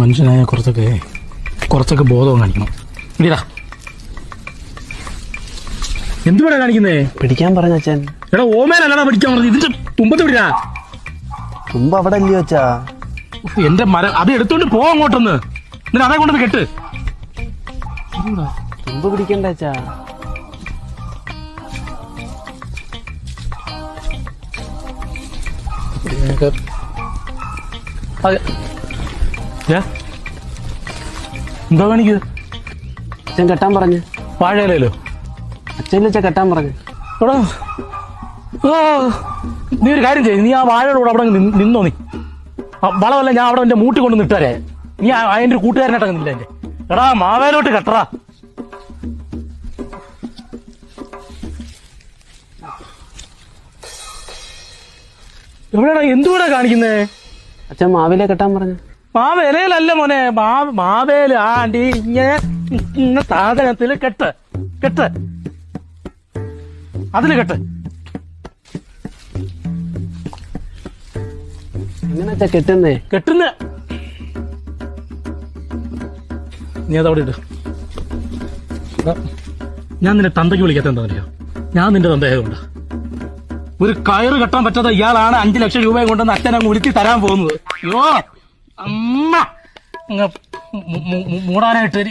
മനുഷ്യനായ കുറച്ചൊക്കെ കുറച്ചൊക്കെ ബോധവും കാണിക്കണം ഇടാ എന്തുവാടാ കാണിക്കുന്നേ? പിടിക്കാൻ പറഞ്ഞ അച്ഛൻ. എടാ ഓമേനല്ലടാ പിടിക്കാൻ പറഞ്ഞത്. ഇതിന്റെ തുമ്പത്ത് വിടാ തുമ്പ അവിടെ അല്ലയോ അച്ഛാ എന്റെ മരം അത് എടുത്തോണ്ട് പോ അങ്ങോട്ടൊന്ന്. എന്നിട്ട് അതേ കൊണ്ടൊന്ന് കെട്ട്. തുമ്പ പിടിക്കണ്ട അച്ഛാ. അതെ. എന്താ കാണിക്കുക അച്ഛൻ കെട്ടാൻ പറഞ്ഞു. വാഴയിലോ അച്ഛൻ അച്ഛൻ കെട്ടാൻ പറഞ്ഞു. എടാ. ഓ നീ ഒരു കാര്യം ചെയ്യും. നീ ആ വാഴയുടെ കൂടെ അവിടെ നിന്ന്- നീ. വളമല്ല ഞാൻ അവിടെ എന്റെ മൂട്ടി കൊണ്ട് നിട്ടുവരെ നീ അതിന്റെ ഒരു കൂട്ടുകാരനായിട്ട് നിന്നില്ല എന്റെ എടാ മാവേലോട്ട് കെട്ടറാ. എവിടെയാണ് എന്തുകൂടാ കാണിക്കുന്നേ? അച്ഛൻ മാവിലെ കെട്ടാൻ പറഞ്ഞു. മാവേലയിലല്ല മോനെ? മാവേല ആണ്ടി ഇങ്ങനെ ഇങ്ങനെ സാധനത്തിൽ കെട്ട് കെട്ട്. അതിൽ കെട്ട്. കെട്ടുന്നേ? കെട്ടുന്ന. നീ അതവിടെ ഇട്ട് ഞാൻ നിന്നെ തന്തയ്ക്ക് വിളിക്കാത്ത എന്താ അറിയോ ഞാൻ നിന്റെ തന്തയായതുകൊണ്ട്. ഒരു കയറ് കെട്ടാൻ പറ്റാത്ത ഇയാളാണ് അഞ്ചു ലക്ഷം രൂപയും കൊണ്ടുവന്ന് അച്ഛനെ വിളിച്ച് തരാൻ പോകുന്നത്. അയ്യോ! അമ്മ. മൂടാനായിട്ട്